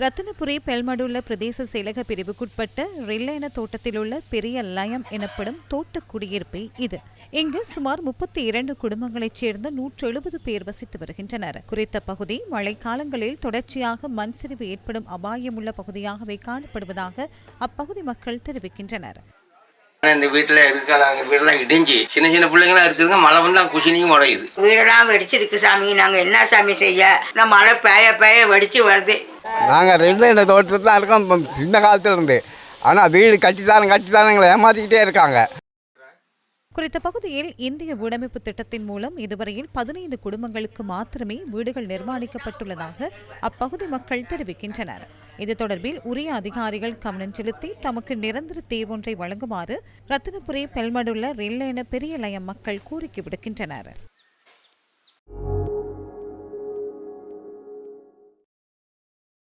ரத்தினபுரி பெல்மடுள்ள பிரதேச செயலக பிரிவுக்குட்பட்ட ரில்லேன தோட்டத்தில் உள்ள பெரிய லயம் எனப்படும் தோட்ட குடியிருப்பு இது. இங்கு சுமார் முப்பத்தி இரண்டு குடும்பங்களைச் சேர்ந்த நூற்று எழுபது பேர் வசித்து வருகின்றனர். குறித்த பகுதி மழைக்காலங்களில் தொடர்ச்சியாக மண் சரிவு ஏற்படும் அபாயமுள்ள பகுதியாகவே காணப்படுவதாக அப்பகுதி மக்கள் தெரிவிக்கின்றனர். இந்த வீட்டில் இருக்கலாம் வீடெல்லாம் இடிஞ்சு சின்ன சின்ன பிள்ளைங்களாம் இருக்குதுங்க மழை வந்தால் குசினியும் உடையுது வீடெல்லாம் வெடிச்சிருக்கு சாமி. நாங்கள் என்ன சாமி செய்ய? இந்த மழை பெய்ய பெய்ய வெடிச்சு வருது. நாங்கள் ரெண்டும் இந்த தோட்டத்தில் தான் இருக்கோம். இப்போ சின்ன காலத்துலேருந்து ஆனால் வீடு கட்டித்தாரம் கட்டித்தாரம் எங்களை ஏமாற்றிக்கிட்டே இருக்காங்க. குறித்த பகுதியில் இந்திய வீடமைப்பு திட்டத்தின் மூலம் இதுவரையில் பதினைந்து குடும்பங்களுக்கு மாத்திரமே வீடுகள் நிர்மாணிக்கப்பட்டுள்ளதாக அப்பகுதி மக்கள் தெரிவிக்கின்றனர். இது தொடர்பில் உரிய அதிகாரிகள் கவனம் செலுத்தி தமக்கு நிரந்தர தீர்வொன்றை வழங்குமாறு ரத்தினபுரி பெல்மடுள்ள ரெல்லேன பெரிய லயம் மக்கள் கோரிக்கை விடுக்கின்றனர்.